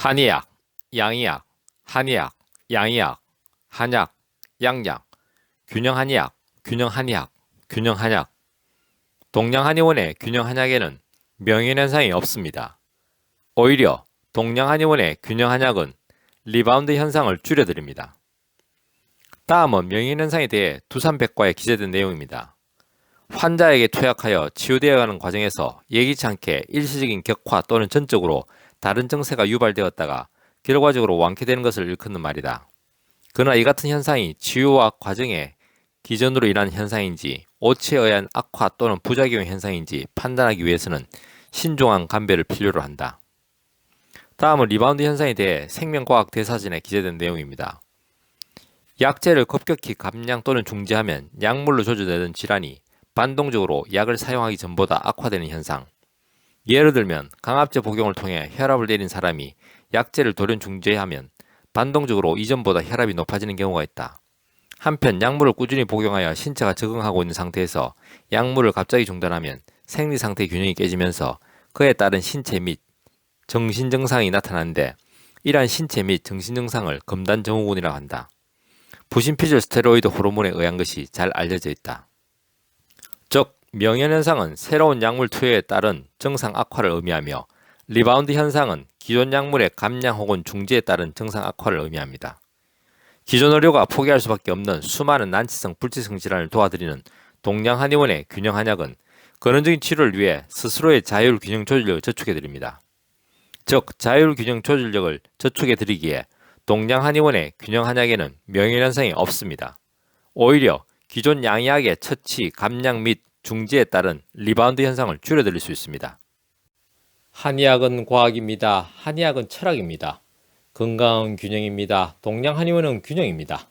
한의학, 양의학, 한의학, 양의학, 한약, 양약, 균형 한의학, 균형 한의학, 균형 한약. 동양 한의원의 균형 한약에는 명현 현상이 없습니다. 오히려 동양 한의원의 균형 한약은 리바운드 현상을 줄여드립니다. 다음은 명현 현상에 대해 두산백과에 기재된 내용입니다. 환자에게 투약하여 치유되어 가는 과정에서 예기치 않게 일시적인 격화 또는 전적으로 다른 증세가 유발되었다가 결과적으로 완쾌되는 것을 일컫는 말이다. 그러나 이 같은 현상이 치유와 과정의 기전으로 인한 현상인지 오치에 의한 악화 또는 부작용 현상인지 판단하기 위해서는 신중한 감별을 필요로 한다. 다음은 리바운드 현상에 대해 생명과학 대사전에 기재된 내용입니다. 약제를 급격히 감량 또는 중지하면 약물로 조절되던 질환이 반동적으로 약을 사용하기 전보다 악화되는 현상. 예를 들면 강압제 복용을 통해 혈압을 내린 사람이 약제를 돌연 중지하면 반동적으로 이전보다 혈압이 높아지는 경우가 있다. 한편 약물을 꾸준히 복용하여 신체가 적응하고 있는 상태에서 약물을 갑자기 중단하면 생리 상태 균형이 깨지면서 그에 따른 신체 및 정신 증상이 나타나는데 이러한 신체 및 정신 증상을 검단 증후군이라고 한다. 부신피질 스테로이드 호르몬에 의한 것이 잘 알려져 있다. 즉 명현 현상은 새로운 약물 투여에 따른 증상 악화를 의미하며 리바운드 현상은 기존 약물의 감량 혹은 중지에 따른 증상 악화를 의미합니다. 기존 의료가 포기할 수밖에 없는 수많은 난치성 불치성 질환을 도와드리는 동양 한의원의 균형 한약은 근원적인 치료를 위해 스스로의 자율 균형 조절력을 저축해 드립니다. 즉 자율 균형 조절력을 저축해 드리기에 동양 한의원의 균형 한약에는 명현 현상이 없습니다. 오히려 기존 양약의 처치, 감량 및 중지에 따른 리바운드 현상을 줄여드릴 수 있습니다. 한의학은 과학입니다. 한의학은 철학입니다. 건강은 균형입니다. 동양 한의원은 균형입니다.